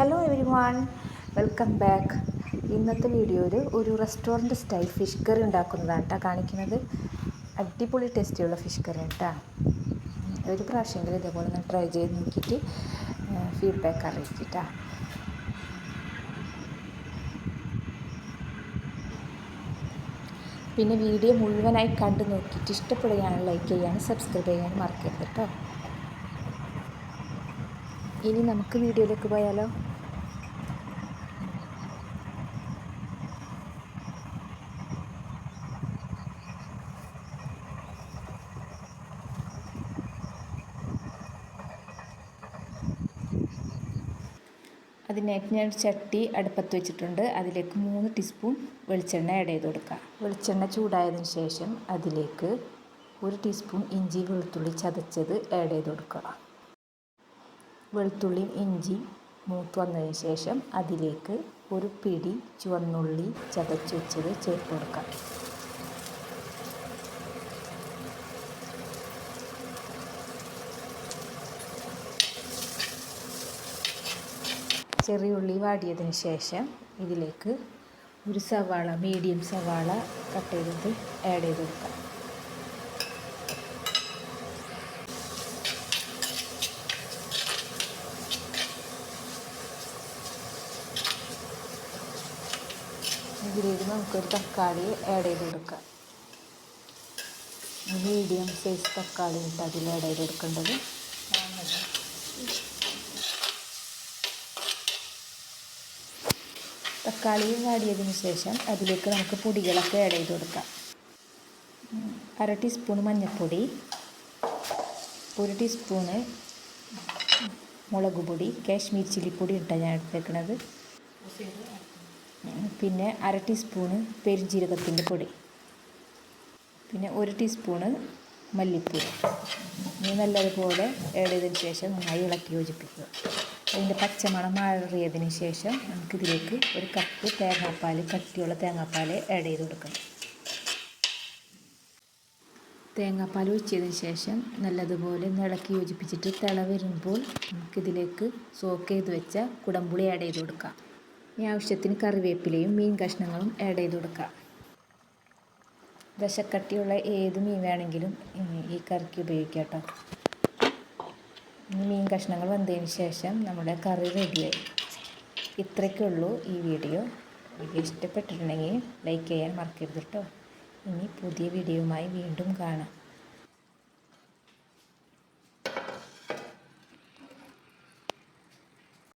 Hello everyone welcome back ഇന്നത്തെ വീഡിയോയിൽ ഒരു റെസ്റ്റോറന്റ് സ്റ്റൈൽ ഫിഷ് കറി ഉണ്ടാക്കുന്നതാണ് കേട്ടോ കാണിക്കുന്നത്. അടിപൊളി ടേസ്റ്റിയുള്ള ഫിഷ് കറി കേട്ടോ ഒരു പ്രാവശ്യമെങ്കിലും ഇതേപോലെ ഒന്ന് ട്രൈ ചെയ്ത് നോക്കിയിട്ട് ഫീഡ്ബാക്ക് അറിയിച്ചിട്ടാ പിന്നെ വീഡിയോ മുഴുവനായി കണ്ടു നോക്കിയിട്ട് ഇഷ്ടപ്പെടുകയാണ് ലൈക്ക് ചെയ്യാനും സബ്സ്ക്രൈബ് ചെയ്യാനും മറക്കരുത് കേട്ടോ ഇനി നമുക്ക് വീഡിയോയിലേക്ക് പോയാലോ? അതിനായിട്ട് ഞാൻ ചട്ടി അടുപ്പത്ത് വെച്ചിട്ടുണ്ട്. അതിലേക്ക് മൂന്ന് ടീസ്പൂൺ വെളിച്ചെണ്ണ ആഡ് ചെയ്ത് കൊടുക്കുക വെളിച്ചെണ്ണ ചൂടായതിനു ശേഷം അതിലേക്ക് ഒരു ടീസ്പൂൺ ഇഞ്ചി വെളുത്തുള്ളി ചതച്ചത് ആഡ് ചെയ്ത് കൊടുക്കുക. വെളുത്തുള്ളിയും ഇഞ്ചി മൂത്ത് വന്നതിന് ശേഷം അതിലേക്ക് ഒരു പിടി ചുവന്നുള്ളി ചതച്ച് വെച്ചത് ചേർത്ത് കൊടുക്കാം. ചെറിയുള്ളി വാടിയതിന് ശേഷം ഇതിലേക്ക് ഒരു സവാള മീഡിയം സവാള കട്ട് ചെയ്തിട്ട് ആഡ് ചെയ്ത് കൊടുക്കാം. ഇതിലേക്ക് നമുക്കൊരു തക്കാളി ആഡ് ചെയ്ത് കൊടുക്കാം. മീഡിയം സൈസ് തക്കാളി ഇട്ട് അതിൽ ആഡ് ചെയ്ത് കൊടുക്കേണ്ടത്. തക്കാളി വാടിയതിന് ശേഷം അതിലേക്ക് നമുക്ക് പൊടികളൊക്കെ ആഡ് ചെയ്ത് കൊടുക്കാം. അര ടീസ്പൂൺ മഞ്ഞൾപ്പൊടി ഒരു ടീസ്പൂണ് മുളക് പൊടി കാശ്മീർ ചില്ലിപ്പൊടി ഇട്ടാണ് ഞാൻ എടുത്തേക്കണത്. പിന്നെ അര ടീസ്പൂണ് പെരുംജീരകത്തിന്റെ പൊടി. പിന്നെ ഒരു ടീസ്പൂണ് മല്ലിപ്പൊടി. ഇനി നല്ലതുപോലെ ഏടിയതിന് ശേഷം നന്നായി ഇളക്കി യോജിപ്പിക്കുക. അതിന്റെ പച്ചമണം മാറിയതിന് ശേഷം നമുക്കിതിലേക്ക് ഒരു കപ്പ് തേങ്ങാപ്പാൽ കട്ടിയുള്ള തേങ്ങാപ്പാൽ ആഡ് ചെയ്ത് കൊടുക്കണം തേങ്ങാപ്പാൽ ഒഴിച്ചതിന് ശേഷം നല്ലതുപോലെ ഇളക്കി യോജിപ്പിച്ചിട്ട് തിള വരുമ്പോൾ നമുക്കിതിലേക്ക് സോക്ക് ചെയ്ത് വെച്ച കുടംപുളി ആഡ് ചെയ്ത് കൊടുക്കാം. ഈ ആവശ്യത്തിന് കറിവേപ്പിലയും മീൻ കഷ്ണങ്ങളും ആഡ് ചെയ്ത് കൊടുക്കാം. ദശക്കട്ടിയുള്ള ഏത് മീൻ വേണമെങ്കിലും ഈ കറിക്ക് ഉപയോഗിക്കാം കേട്ടോ. മീൻ കഷ്ണങ്ങൾ വന്നതിന് ശേഷം നമ്മുടെ കറി റെഡിയായി. ഇത്രയ്ക്കുള്ളൂ ഈ വീഡിയോ. വീഡിയോ ഇഷ്ടപ്പെട്ടിട്ടുണ്ടെങ്കിൽ ലൈക്ക് ചെയ്യാൻ മറക്കരുത് കേട്ടോ. ഇനി പുതിയ വീഡിയോയുമായി വീണ്ടും കാണാം.